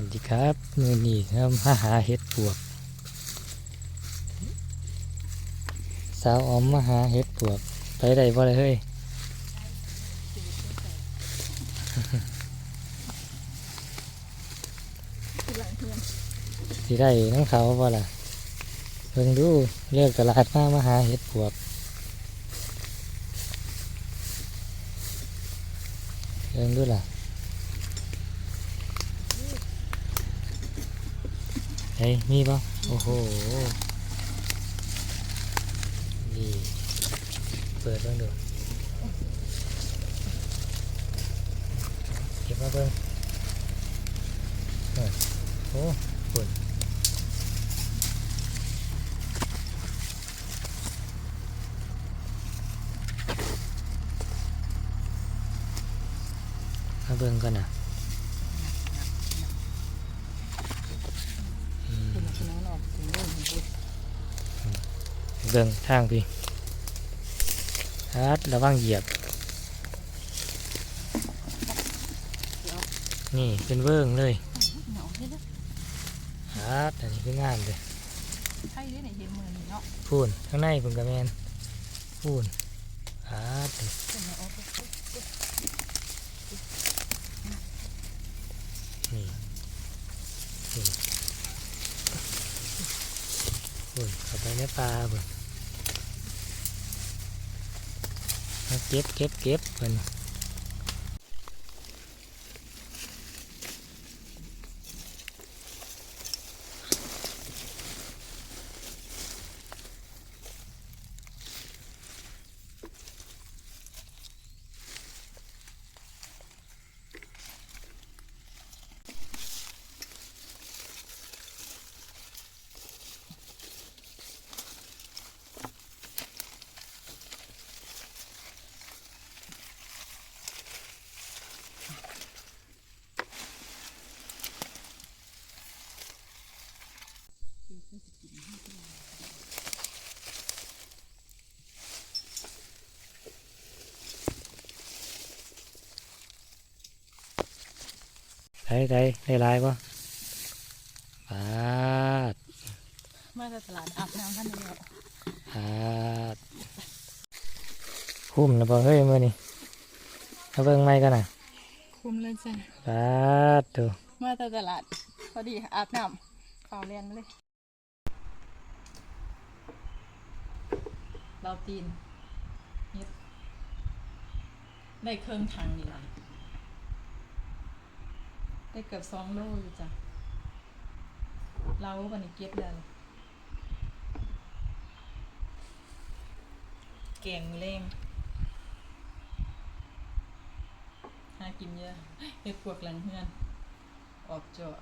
วัสดีครับมือนี้ครับมาหาเห็ดปวก สาวอมมาหาเห็ดปวก ไปได้บ่เลยเฮ้ยสิได้น้องเขาบ่ล่ะเพิ่งดูเลือกตลาดมามาหาเห็ดปวกเพิ่งดูล่ะ เฮ้ยมีบ่โอ้โห นี่ เปิดเบิ่งดูเก็บมาเบิ่งโอ้ฝุ่นมาเบิ่งก่อนนะอืม คุณคุณน้องออกถึงเรื่องของคุณ เบิ่งทางพี่ฮัดระวังเหยียบ นี่เป็นเบิ่งเลยเหนาเฮ็ดฮัดอันนี้คืองามเลยไข่ได้ในเห็นมือนี่เนาะพูนข้างในผมกับแมนพูนฮัดเป็นไงออกนี่นี่พูนเข้าไปในป่าเบิ่งมา เก็บเก็บเก็บเพิ่น ได้ได้ได้หลายปะปาดมาจากตลาดอาบน้ำท่านเดียวปาดคุ้มนะบ่เฮ้ยมื่อนี้เอาเบิ่งไม่กันนะคุ้มเลยจ้ะปาดดูมาจากตลาดพอดีอาบน้ำเฝ้าเรียนมาเลยเราตีนเฮ็ดได้เครื่องถังนี่ล่ะ ได้เกือบสองโลอยู่จ้ะเราวันนี้เก็บแล้วแกงเล่งหากินเยอะเฮ็ดพวกหลังเฮือน ออกเจาะ